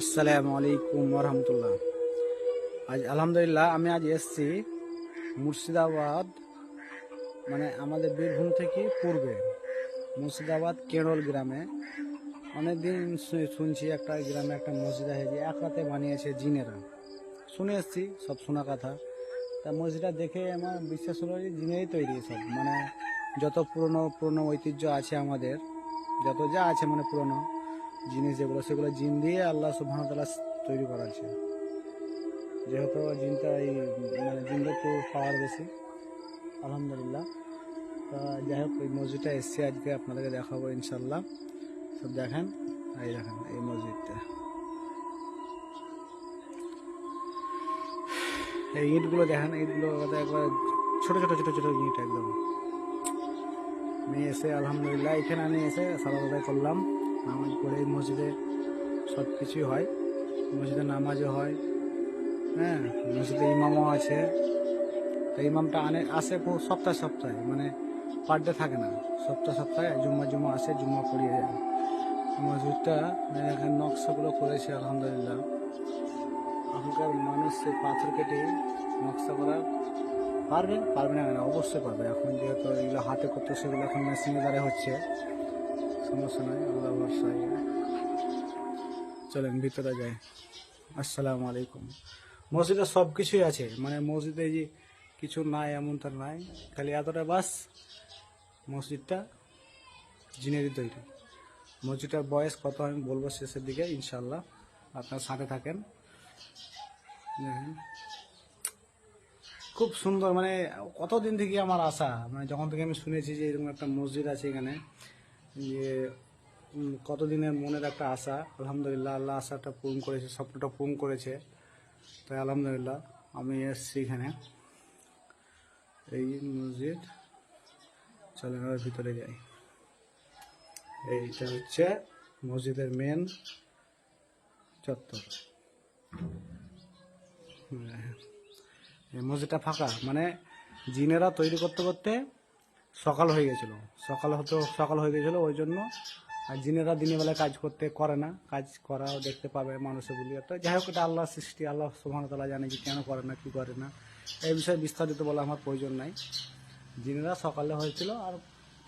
আসসালামু আলাইকুম রহমতুল্লাহ। আজ আলহামদুলিল্লাহ আমি আজ এসছি মুর্শিদাবাদ মানে আমাদের বীরভূম থেকে পূর্বে। মুর্শিদাবাদ কেরল গ্রামে। অনেকদিন শুনছি একটা গ্রামে একটা মসজিদ আছে এক রাতে বানিয়েছে জিনেরা। শুনে এসছি, সব শোনা কথা। তা মসজিদটা দেখে আমার বিশ্বাস হলো যে জিনেরই তৈরি সব। মানে যত পুরনো পুরনো ঐতিহ্য আছে আমাদের, যত যা আছে মানে পুরনো জিনিস যেগুলো, সেগুলো জিন দিয়ে আল্লাহ সুবাহতাল্লাহ তৈরি করাচ্ছে। যেহেতু জিনটা এই মানে জিনটা একটু পাওয়ার বেশি, আলহামদুলিল্লাহ। তা যাই হোক, এই মসজিদটা এসছি আজকে, আপনাদেরকে দেখাবো ইনশাল্লাহ সব দেখেন, এই দেখেন, এই মসজিদটা। এই ইটগুলো দেখেন, ইটগুলো একবার ছোট ছোট ছোট ছোট ইট একদম। আমি এসে, আলহামদুলিল্লাহ, এখানে আমি এসে আদায় করলাম। নামাজ পড়ে এই মসজিদে সব কিছুই হয়। মসজিদে নামাজও হয়। হ্যাঁ মসজিদে ইমামও আছে। তো ইমামটা আনে, আসে সপ্তাহে সপ্তাহে মানে পার ডে থাকে না। সপ্তাহে সপ্তাহে জুম্মা জুম্মা আসে, জুম্মা পড়িয়ে যায়। মসজিদটা, এখানে নকশাগুলো করেছে, আলহামদুলিল্লাহ। এখনকার মানুষ সেই পাথর কেটে নকশা করা পারবে? পারবে না? অবশ্যই পারবে। এখন যেহেতু এগুলো হাতে করতে, সেগুলো এখন মেশিনের দ্বারা হচ্ছে। সমস্যা নয় আল্লাহ চলেন, ভিতরে যাই। আসসালামু আলাইকুম। মসজিদে সব কিছুই আছে মানে মসজিদে যে কিছু নাই এমন তার নাই। খালি এতটা বাস, মসজিদটা জিনেরই তৈরি। মসজিদটার বয়স কত আমি বলব শেষের দিকে ইনশাল্লাহ আপনার সাথে থাকেন। খুব সুন্দর মানে কতদিন থেকে আমার আশা মানে যখন থেকে আমি শুনেছি যে এরকম একটা মসজিদ আছে এখানে যে কতদিনের মনের একটা আশা, আলহামদুলিল্লাহ আল্লাহ আশাটা পূরণ করেছে, স্বপ্নটা পূরণ করেছে। তাই আলহামদুলিল্লাহ আমি এসছি এখানে। এই মসজিদ, চলেন ভিতরে যাই। এইটা হচ্ছে মসজিদের মেন চত্বর। হ্যাঁ। এই মসজিদটা ফাঁকা মানে জিনেরা তৈরি করতে করতে সকাল হয়ে গেছিল। সকাল হতো, সকাল হয়ে গেছিল, ওই জন্য আর জিনেরা দিনের বেলায় কাজ করতে করে না। কাজ করাও দেখতে পাবে মানুষে বলি তো যাই হোক, এটা আল্লাহ সৃষ্টি, আল্লাহ সুবাহতাল্লাহ জানে যে কেন করে না, কি করে না। এই বিষয়ে বিস্তারিত বলে আমার প্রয়োজন নাই। জিনেরা সকালে হয়েছিল আর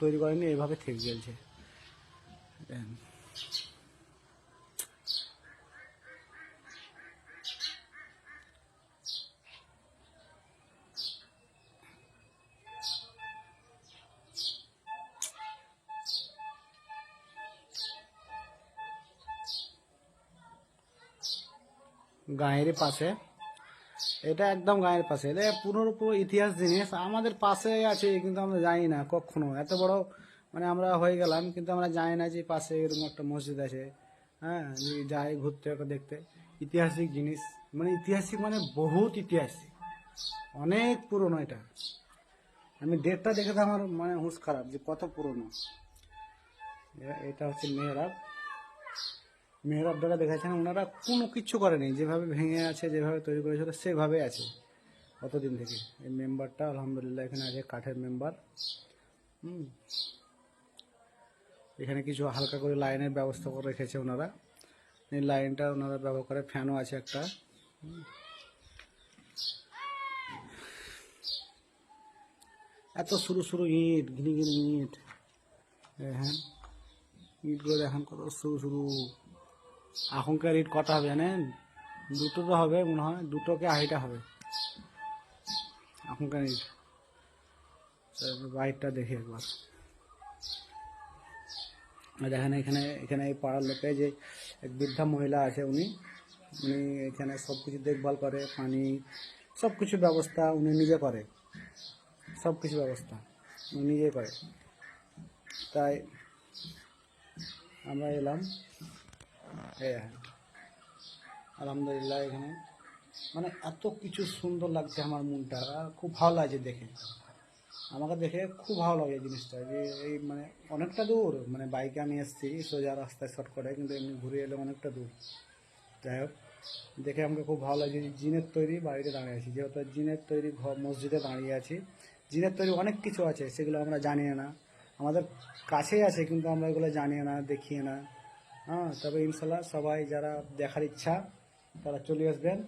তৈরি করেনি এইভাবে থেকে গেছে। গাঁয়ের পাশে। এটা একদম গাঁয়ের পাশে। এটা পুরো ইতিহাস জিনিস। আমাদের পাশে আছে কিন্তু আমরা জানি না কখনো। এত বড় মানে আমরা হয়ে গেলাম কিন্তু আমরা জানি না যে পাশে এরকম একটা মসজিদ আছে। হ্যাঁ যাই ঘুরতে দেখতে। ঐতিহাসিক জিনিস। মানে ইতিহাসিক মানে বহুত ঐতিহাসিক অনেক পুরনো এটা। আমি ডেটটা দেখে তো আমার মানে হুঁশ খারাপ যে কত পুরনো। এটা হচ্ছে মেহরাব। মেহরাব দ্বারা দেখেছেন, ওনারা কোনো কিচ্ছু করেনি। যেভাবে ভেঙে আছে, যেভাবে তৈরি করেছিল সেভাবে আছে কতদিন থেকে। এই মেম্বারটা আলহামদুলিল্লাহ এখানে আছে, কাঠের মেম্বার। হুম। এখানে কিছু হালকা করে লাইনের ব্যবস্থা করে রেখেছে ওনারা। এই লাইনটা ওনারা ব্যবহার করে, ফ্যানও আছে একটা। এত সরু সরু ইট, ঘিনি ঘিনি ইট। দেখেন ইটগুলো দেখেন কত সরু সরু। এখনকার ইট কটা হবে জানেন? দুটো তো হবে মনে হয়, দুটোকে আড়াইটা হবে। এখনকার ইট। বাইকটা দেখি একবার। দেখেন এখানে এখানে এই পাড়ার লোকে যে এক বৃদ্ধা মহিলা আছে উনি উনি এখানে সব কিছু দেখভাল করে, পানি সব কিছু ব্যবস্থা উনি নিজে করে। সব কিছু ব্যবস্থা উনি নিজে করে। তাই আমরা এলাম। দেখেন। আলহামদুলিল্লাহ এখানে। মানে এত কিছু সুন্দর লাগছে আমার মনটা। খুব ভালো লাগছে দেখে। আমাকে দেখে খুব ভালো লাগে জিনিসটা যে এই মানে অনেকটা দূর। মানে বাইকে আমি এসেছি, সোজা রাস্তায় শর্ট করে, কিন্তু এমনি ঘুরে এলে অনেকটা দূর। যাই হোক, দেখে আমাকে খুব ভালো লাগে যে জিনের তৈরি বাড়িতে দাঁড়িয়ে আছি। যেহেতু জিনের তৈরি ঘর, মসজিদে দাঁড়িয়ে আছি। জিনের তৈরি অনেক কিছু আছে, সেগুলো আমরা জানি না। আমাদের কাছেই আছে, কিন্তু আমরা এগুলো জানি না দেখি না। হ্যাঁ তবে ইনশাল্লাহ সবাই যারা দেখার ইচ্ছা, তারা চলে আসবেন।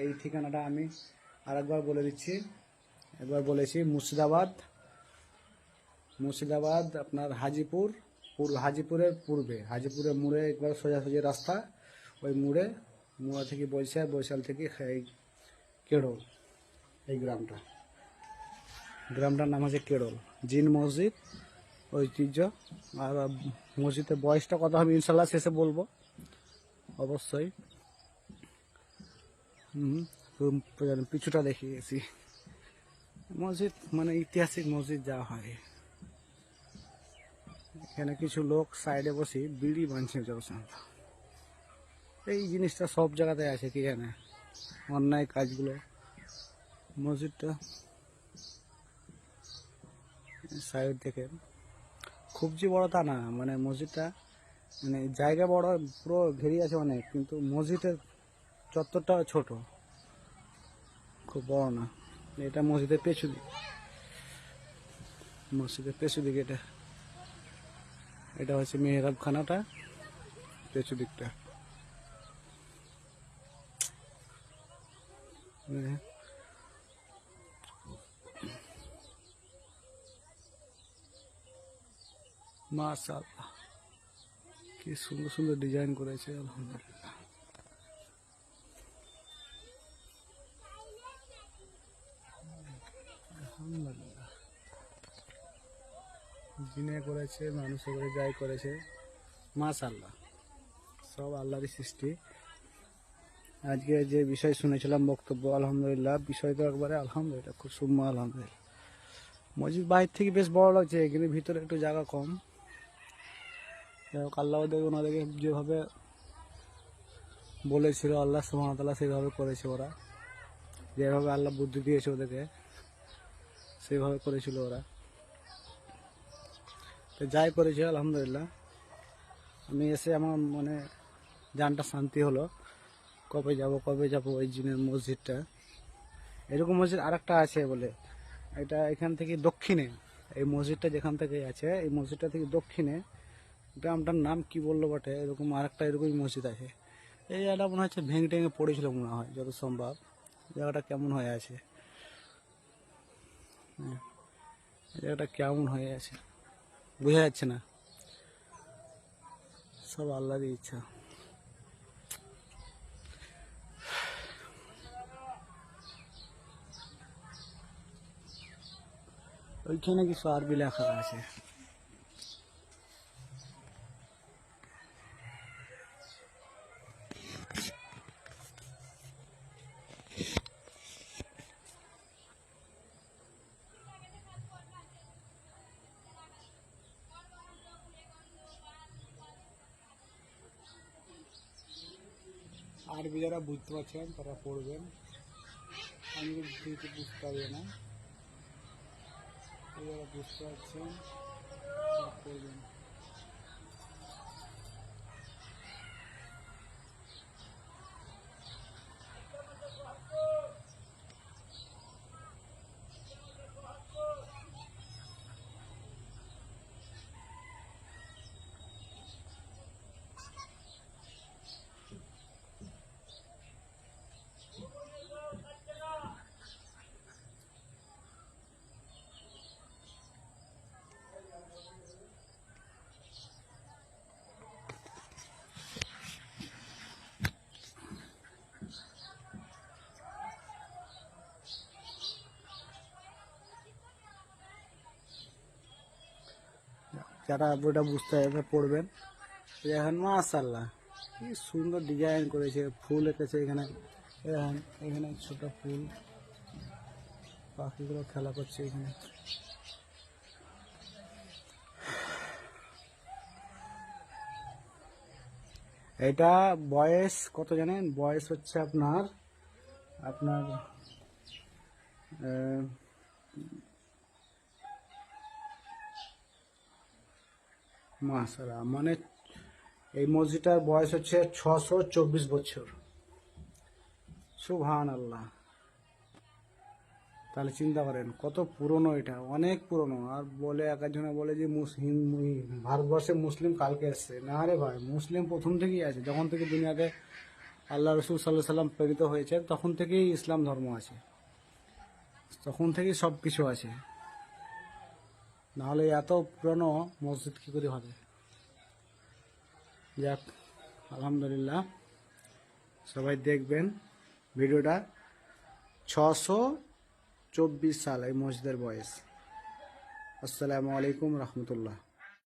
এই ঠিকানাটা আমি আরেকবার বলে দিচ্ছি। একবার বলেছি, মুর্শিদাবাদ মুর্শিদাবাদ আপনার হাজিপুর পূর্ব হাজিপুরের পূর্বে, হাজিপুরের মোড়ে একবার সোজাসুজি রাস্তা, ওই মোড়ে, মোড়া থেকে বৈশাল বৈশাল থেকে এই কেড়ল এই গ্রামটা। গ্রামটার নাম হচ্ছে কেড়ল জিন মসজিদ। ঐতিহ্য। আর মসজিদের বয়সটা কত হবে ইনশাল্লাহ শেষে বলব। অবশ্যই। হুম পিছুটা দেখিয়ে গেছি। মসজিদ মানে ঐতিহাসিক মসজিদ যা হয়। এখানে কিছু লোক সাইডে বসে বিড়ি বাঁধছে যখন এই জিনিসটা সব জায়গাতে আছে কি জানে? অন্যায় কাজগুলো। মসজিদটা সাইড থেকে খুব যে বড় তা না মানে মসজিদটা মানে জায়গা বড়, পুরো ঘেরি আছে অনেক, কিন্তু মসজিদের চত্বরটা ছোট। খুব বড় না, এটা মসজিদের পেছু দিক। মসজিদের পেছু দিক এটা। এটা হচ্ছে মেহরাব খানাটা পেছু দিকটা। হ্যাঁ। মাশাআল্লাহ। কি সুন্দর সুন্দর ডিজাইন করেছে, আলহামদুলিল্লাহ। আলহামদুলিল্লাহ। জিনে করেছে মানুষ করে যাই করেছে, মাশাআল্লাহ। সব আল্লাহরই সৃষ্টি। আজকে যে বিষয় শুনেছিলাম, বক্তব্য, আলহামদুলিল্লাহ, বিষয় তো একবারে আলহামদুলিল্লাহ, খুব সুম্মা আলহামদুলিল্লাহ। মসজিদ বাইরে থেকে বেশ বড় লাগছে কিন্তু ভিতরে একটু জায়গা কম। আল্লাহ ওদের ওনাদেরকে যেভাবে বলেছিল, আল্লাহ সুহামতাল্লাহ সেইভাবে করেছে ওরা। যেভাবে আল্লাহ বুদ্ধি দিয়েছে ওদেরকে, সেইভাবে করেছিল ওরা। তো যাই করেছে, আলহামদুলিল্লাহ। আমি এসে আমার মানে জানটা শান্তি হলো। কবে যাব কবে যাব ওই জিনের মসজিদটা? এরকম মসজিদ আরেকটা আছে বলে। এটা এখান থেকে দক্ষিণে, এই মসজিদটা যেখান থেকে আছে, এই মসজিদটা থেকে দক্ষিণে গ্রামটার নাম কি বলল বটে? এরকম আরেকটা এরকমই মসজিদ আছে। এই জায়গাটা মনে হচ্ছে ভেঙে টেঙে পড়েছিল মনে হয় যত সম্ভব। জায়গাটা কেমন হয়ে আছে? হ্যাঁ, এই জায়গাটা কেমন হয়ে আছে? বোঝা যাচ্ছে না। সব আল্লাহরই ইচ্ছা। ওইখানে কিছু আরবি লেখা আছে। আরবি যারা বুঝতে পারছেন তারা পড়বেন। আমি কিন্তু বুঝতে পারবে না। যারা বুঝতে পারছেন পড়বেন। যারা বইটা বুঝতে হবে পড়বেন। এখন মাশাল্লাহ কি সুন্দর ডিজাইন করেছে, ফুল এঁকেছে এখানে। এখন, এখানে ছোট ফুল। পাখিগুলো খেলা করছে এখানে। এটা বয়স কত জানেন? বয়স হচ্ছে আপনার আপনার মাসালা মানে এই মসজিদটার বয়স হচ্ছে ছশো চব্বিশ বছর। সুবহান আল্লাহ তাহলে চিন্তা করেন, কত পুরনো এটা, অনেক পুরনো। আর বলে এক একজনে বলে যে মুসলিম ভারতবর্ষে মুসলিম কালকে এসছে। না রে ভাই, মুসলিম প্রথম থেকেই আছে। যখন থেকে দুনিয়াতে আল্লাহ রসুল সাল্লাহ সাল্লাম প্রেরিত হয়েছে তখন থেকেই ইসলাম ধর্ম আছে। তখন থেকেই সব কিছু আছে। নাহলে এত পুরনো মসজিদ কী করে হবে? যাক, আলহামদুলিল্লাহ। সবাই দেখবেন ভিডিওটা। ছশো চব্বিশ সাল এই মসজিদের বয়স। আসসালামু আলাইকুম রহমতুল্লাহ।